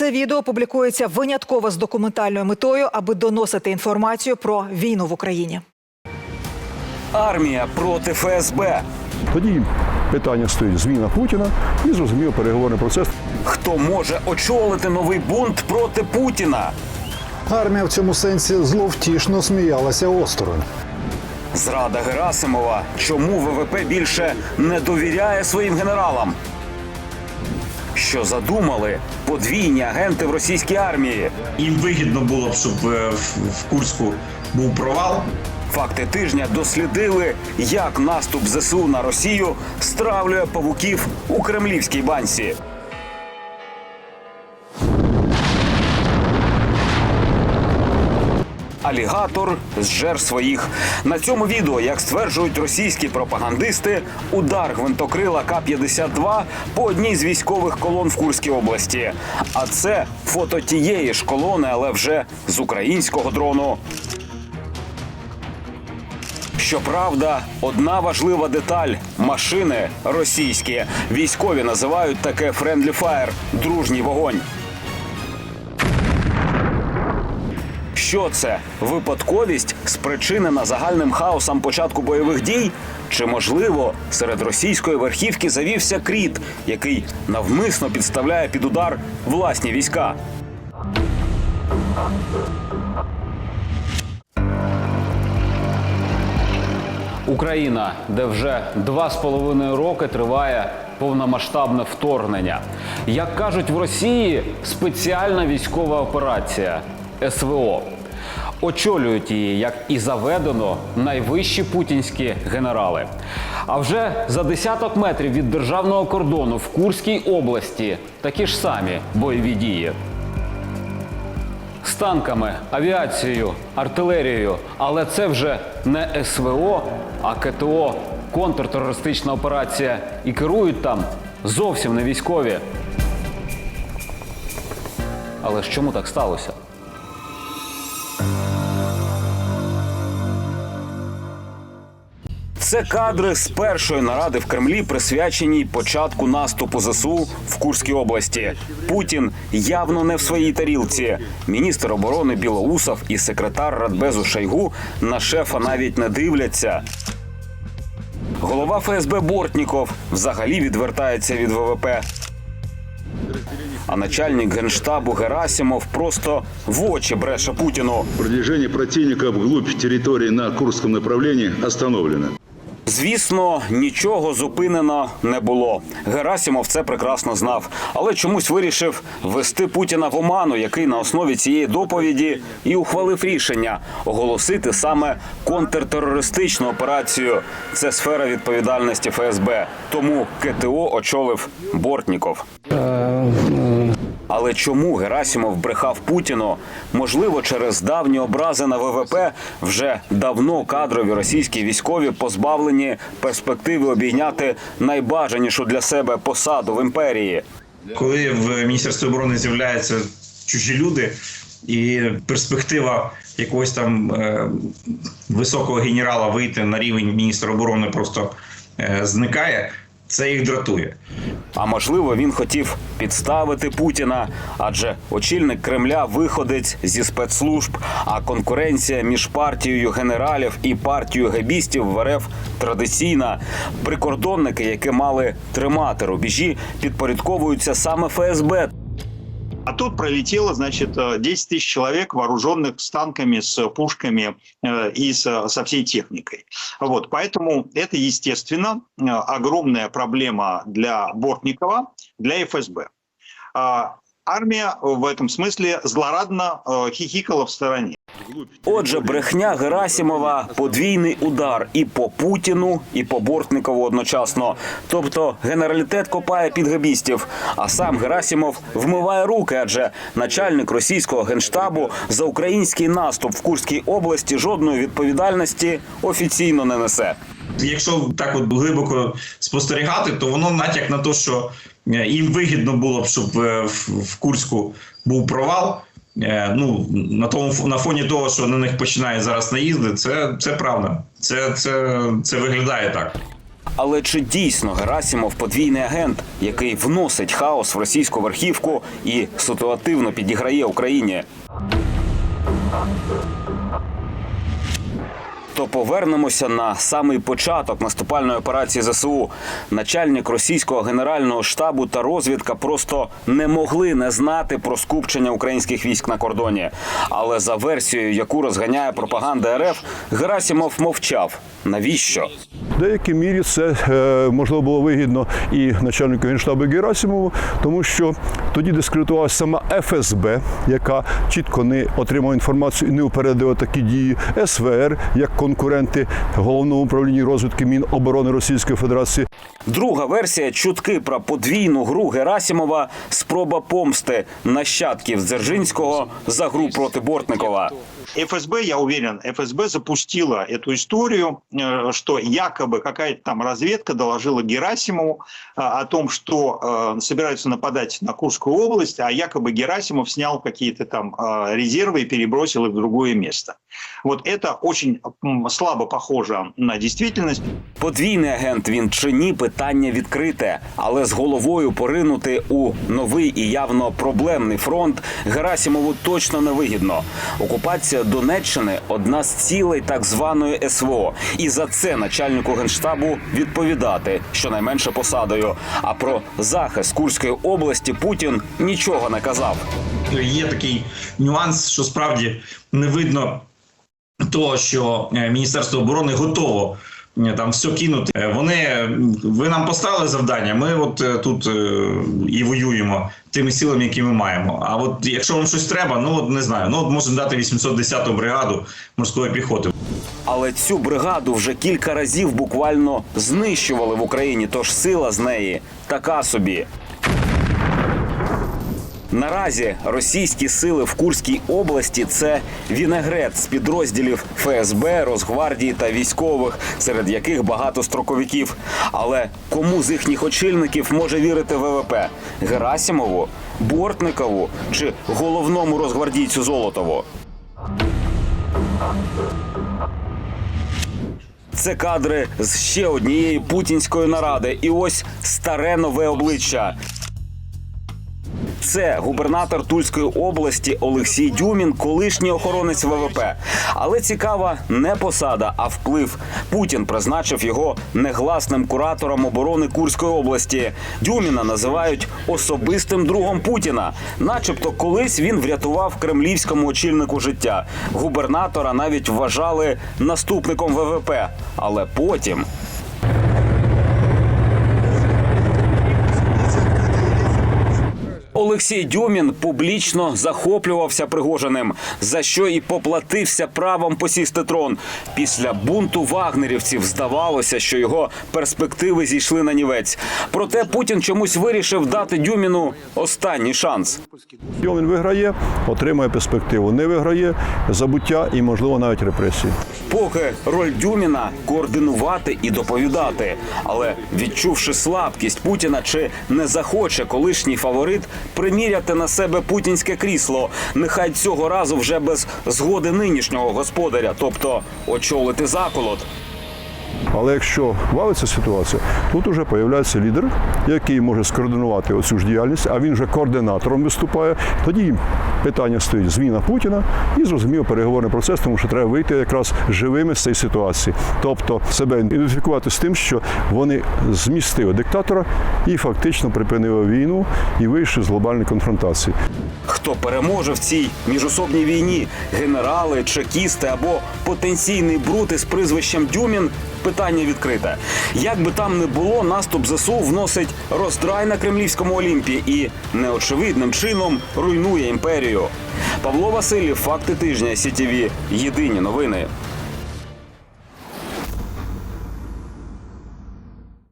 Це відео публікується винятково з документальною метою, аби доносити інформацію про війну в Україні. Армія проти ФСБ. Тоді питання стоїть зміна Путіна і зрозуміло переговорний процес. Хто може очолити новий бунт проти Путіна? Армія в цьому сенсі зловтішно сміялася осторонь. Зрада Герасимова. Чому ВВП більше не довіряє своїм генералам? Що задумали подвійні агенти в російській армії? Їм вигідно було б, щоб е, в, в Курську був провал. Факти тижня дослідили, як наступ ЗСУ на Росію стравлює павуків у кремлівській банці. Алігатор зжер своїх на цьому відео, як стверджують російські пропагандисти, удар гвинтокрила К-52 по одній з військових колон в Курській області. А це фото тієї ж колони, але вже з українського дрону. Щоправда, одна важлива деталь машини російські. Військові називають таке «friendly fire» – дружній вогонь. Що це? Випадковість спричинена загальним хаосом початку бойових дій? Чи можливо серед російської верхівки завівся кріт, який навмисно підставляє під удар власні війська? Україна, де вже два з половиною роки триває повномасштабне вторгнення. Як кажуть в Росії, спеціальна військова операція СВО. Очолюють її, як і заведено, найвищі путінські генерали. А вже за десяток метрів від державного кордону в Курській області такі ж самі бойові дії з танками, авіацією, артилерією. Але це вже не СВО, а КТО, контртерористична операція. І керують там зовсім не військові. Але ж чому так сталося? Це кадри з першої наради в Кремлі, присвяченій початку наступу ЗСУ в Курській області. Путін явно не в своїй тарілці. Міністр оборони Білоусов і секретар Радбезу Шойгу на шефа навіть не дивляться. Голова ФСБ Бортніков взагалі відвертається від ВВП. А начальник генштабу Герасимов просто в очі бреше Путіну. Продвижение противника вглубь территории на Курском направлении остановлено. Звісно, нічого зупинено не було. Герасимов це прекрасно знав, але чомусь вирішив ввести Путіна в оману, який на основі цієї доповіді і ухвалив рішення оголосити саме контртерористичну операцію. Це сфера відповідальності ФСБ. Тому КТО очолив Бортніков. Але чому Герасимов брехав Путіну? Можливо, через давні образи на ВВП вже давно кадрові російські військові позбавлені перспективи обійняти найбажанішу для себе посаду в імперії. Коли в Міністерстві оборони з'являються чужі люди, і перспектива якогось там е, високого генерала вийти на рівень міністра оборони просто е, зникає, це їх дратує. А можливо, він хотів підставити Путіна, адже очільник Кремля виходить зі спецслужб. А конкуренція між партією генералів і партією гебістів в РФ традиційна. Прикордонники, які мали тримати рубежі, підпорядковуються саме ФСБ. А тут пролетело, значит, э, 10 тысяч человек, вооруженных с танками, с пушками э, и со, всей техникой. Вот, поэтому это, естественно, э, огромная проблема для Бортникова, для ФСБ. А, Армия в этом смысле злорадно э, хихикала в стороне. Отже, брехня Герасімова подвійний удар і по Путіну, і по Бортникову одночасно. Тобто генералітет копає під гебістів, а сам Герасімов вмиває руки, адже начальник російського генштабу за український наступ в Курській області жодної відповідальності офіційно не несе. Якщо так от глибоко спостерігати, то воно натяк на те, що е, їм вигідно було б, щоб е, в, Курську був провал. Е, Ну на тому на фоні того, що на них починає зараз наїзди, це, це правда. Це, це, це виглядає так. Але чи дійсно Герасімов подвійний агент, який вносить хаос в російську верхівку і ситуативно підіграє Україні? То повернемося на самий початок наступальної операції ЗСУ. Начальник російського генерального штабу та розвідка просто не могли не знати про скупчення українських військ на кордоні. Але за версією, яку розганяє пропаганда РФ, Герасімов мовчав. Навіщо? В деякій мірі це е, можливо було вигідно і начальнику генштабу Герасимову, тому що тоді дискредитувалася сама ФСБ, яка чітко не отримала інформацію і не упередила такі дії. СВР як конкуренти головного управління розвитку Міноборони Російської Федерації. Друга версія чутки про подвійну гру Герасімова спроба помсти нащадків Дзержинського за гру проти Бортникова. ФСБ, я уверен, ФСБ запустила эту историю, э, что якобы какая-то там разведка доложила Герасимову а, о том, что э, собираются нападать на Курскую область, а якобы Герасимов снял какие-то там э, резервы и перебросил их в другое место. Вот это очень м, слабо похоже на действительность. Подвійний агент він чи ні, питання відкрите, але з головою поринути у новий і явно проблемний фронт Герасімову точно не вигідно. Окупація Донеччини одна з цілей так званої СВО, і за це начальнику генштабу відповідати щонайменше посадою. А про захист Курської області Путін нічого не казав. Є такий нюанс, що справді не видно того, що е, Міністерство оборони готово. Там все кинути. Е, Вони ви нам поставили завдання. Ми от е, тут е, і воюємо тими силами, які ми маємо. А от якщо вам щось треба, ну от не знаю. Ну от можемо дати 810-ту бригаду морської піхоти. Але цю бригаду вже кілька разів буквально знищували в Україні, тож сила з неї така собі. Наразі російські сили в Курській області це вінегрет з підрозділів ФСБ, Росгвардії та військових, серед яких багато строковиків. Але кому з їхніх очільників може вірити ВВП? Герасімову, Бортникову чи головному розгвардійцю Золотову? Це кадри з ще однієї путінської наради. І ось старе нове обличчя. Це губернатор Тульської області Олексій Дюмін, колишній охоронець ВВП. Але цікава не посада, а вплив. Путін призначив його негласним куратором оборони Курської області. Дюміна називають особистим другом Путіна. Начебто, колись він врятував кремлівському очільнику життя. Губернатора навіть вважали наступником ВВП. Але потім Олексій Дюмін публічно захоплювався Пригожиним, за що і поплатився правом посісти трон. Після бунту вагнерівців здавалося, що його перспективи зійшли на нівець. Проте Путін чомусь вирішив дати Дюміну останній шанс. Він виграє, отримує перспективу. Не виграє забуття і, можливо, навіть репресії. Поки роль Дюміна координувати і доповідати. Але відчувши слабкість Путіна, чи не захоче колишній фаворит приміряти на себе путінське крісло, нехай цього разу вже без згоди нинішнього господаря, тобто очолити заколот. Але якщо валиться ситуація, тут вже з'являється лідер, який може скоординувати оцю ж діяльність, а він вже координатором виступає. Тоді питання стоїть зміна Путіна і зрозуміло переговорний процес, тому що треба вийти якраз живими з цієї ситуації. Тобто себе ідентифікувати з тим, що вони змістили диктатора і фактично припинили війну і вийшли з глобальної конфронтації. Хто переможе в цій міжособній війні? Генерали, чекісти або потенційний брут із прізвищем Дюмін? Питання відкрите. Як би там не було, наступ ЗСУ вносить роздрай на кремлівському Олімпі і неочевидним чином руйнує імперію. Павло Васильєв, факти тижня СІТІВІ. Єдині новини.